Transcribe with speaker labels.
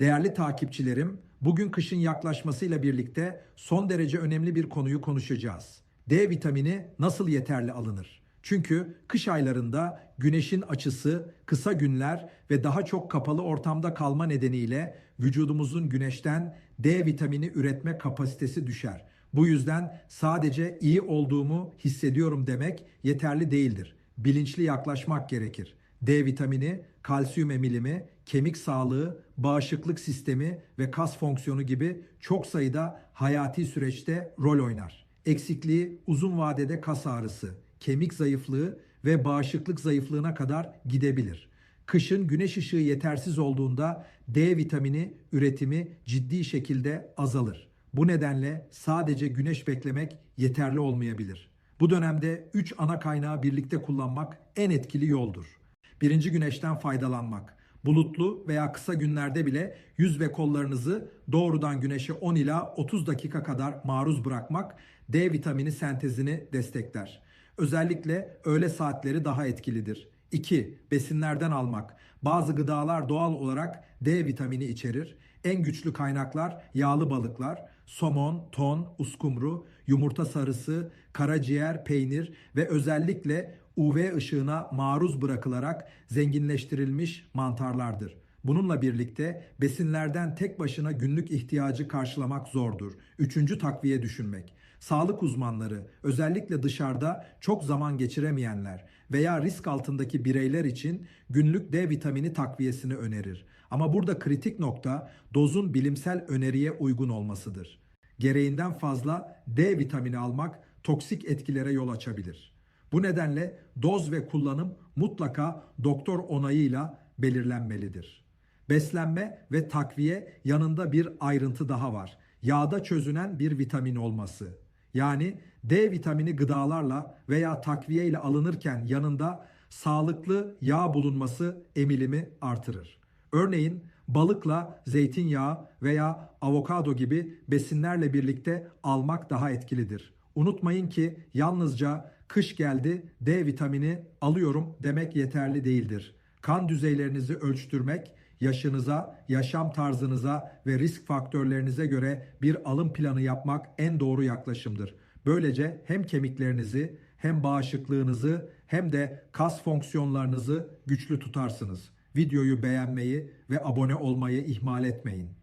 Speaker 1: Değerli takipçilerim, bugün kışın yaklaşmasıyla birlikte son derece önemli bir konuyu konuşacağız. D vitamini nasıl yeterli alınır? Çünkü kış aylarında güneşin açısı, kısa günler ve daha çok kapalı ortamda kalma nedeniyle vücudumuzun güneşten D vitamini üretme kapasitesi düşer. Bu yüzden sadece iyi olduğumu hissediyorum demek yeterli değildir. Bilinçli yaklaşmak gerekir. D vitamini, kalsiyum emilimi, kemik sağlığı, bağışıklık sistemi ve kas fonksiyonu gibi çok sayıda hayati süreçte rol oynar. Eksikliği uzun vadede kas ağrısı, kemik zayıflığı ve bağışıklık zayıflığına kadar gidebilir. Kışın güneş ışığı yetersiz olduğunda D vitamini üretimi ciddi şekilde azalır. Bu nedenle sadece güneş beklemek yeterli olmayabilir. Bu dönemde 3 ana kaynağı birlikte kullanmak en etkili yoldur. Birinci güneşten faydalanmak. Bulutlu veya kısa günlerde bile yüz ve kollarınızı doğrudan güneşe 10 ila 30 dakika kadar maruz bırakmak D vitamini sentezini destekler. Özellikle öğle saatleri daha etkilidir. 2. Besinlerden almak. Bazı gıdalar doğal olarak D vitamini içerir. En güçlü kaynaklar yağlı balıklar, somon, ton, uskumru, yumurta sarısı, karaciğer, peynir ve özellikle UV ışığına maruz bırakılarak zenginleştirilmiş mantarlardır. Bununla birlikte besinlerden tek başına günlük ihtiyacı karşılamak zordur. Üçüncü takviye düşünmek. Sağlık uzmanları özellikle dışarıda çok zaman geçiremeyenler veya risk altındaki bireyler için günlük D vitamini takviyesini önerir. Ama burada kritik nokta dozun bilimsel öneriye uygun olmasıdır. Gereğinden fazla D vitamini almak toksik etkilere yol açabilir. Bu nedenle doz ve kullanım mutlaka doktor onayıyla belirlenmelidir. Beslenme ve takviye yanında bir ayrıntı daha var. Yağda çözünen bir vitamin olması. Yani D vitamini gıdalarla veya takviye ile alınırken yanında sağlıklı yağ bulunması emilimi artırır. Örneğin balıkla zeytinyağı veya avokado gibi besinlerle birlikte almak daha etkilidir. Unutmayın ki yalnızca kış geldi D vitamini alıyorum demek yeterli değildir. Kan düzeylerinizi ölçtürmek, yaşınıza, yaşam tarzınıza ve risk faktörlerinize göre bir alım planı yapmak en doğru yaklaşımdır. Böylece hem kemiklerinizi, hem bağışıklığınızı, hem de kas fonksiyonlarınızı güçlü tutarsınız. Videoyu beğenmeyi ve abone olmayı ihmal etmeyin.